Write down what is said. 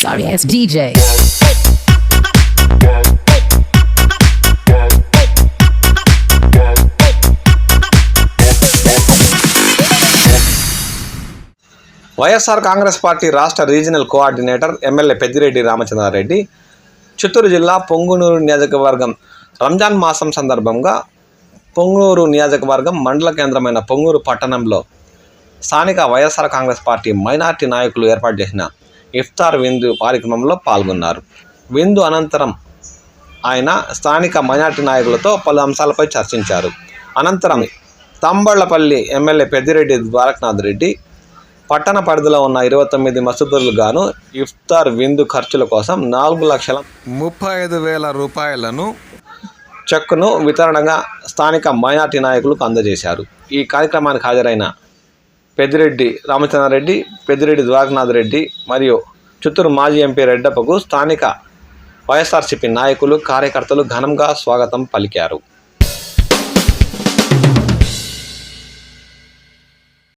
sorry ass DJ. YSR Congress party రాష్ట్ర regional coordinator MLA Peddireddy Ramachandra Reddy Chittoor జిల్లా పొంగునూరు నియోజకవర్గం రంజాన్ మాసం సందర్భంగా పొంగునూరు నియోజకవర్గం మండల కేంద్రమైన పొంగూరు పట్టణంలో స్థానిక వైఎస్ఆర్ కాంగ్రెస్ పార్టీ మైనార్టీ నాయకులు ఏర్పాటు చేసిన ఇఫ్తార్ విందు కార్యక్రమంలో పాల్గొన్నారు. విందు అనంతరం ఆయన స్థానిక మైనార్టీ నాయకులతో పలు అంశాలపై చర్చించారు. అనంతరం తంబళ్ళపల్లి ఎమ్మెల్యే పెద్దిరెడ్డి ద్వారకనాథ్ రెడ్డి పట్టణ పరిధిలో ఉన్న ఇరవై తొమ్మిది మసూదులకు గాను ఇఫ్తార్ విందు ఖర్చుల కోసం నాలుగు లక్షల ముప్పై ఐదు వేల రూపాయలను చెక్కును వితరణగా స్థానిక మైనార్టీ నాయకులకు అందజేశారు. ఈ కార్యక్రమానికి హాజరైన పెద్దిరెడ్డి రామచంద్రారెడ్డి పెద్దిరెడ్డి ద్వారకనాథ్ రెడ్డి మరియు చిత్తూరు మాజీ ఎంపీ రెడ్డప్పకు స్థానిక వైఎస్ఆర్సీపీ నాయకులు కార్యకర్తలు ఘనంగా స్వాగతం పలికారు.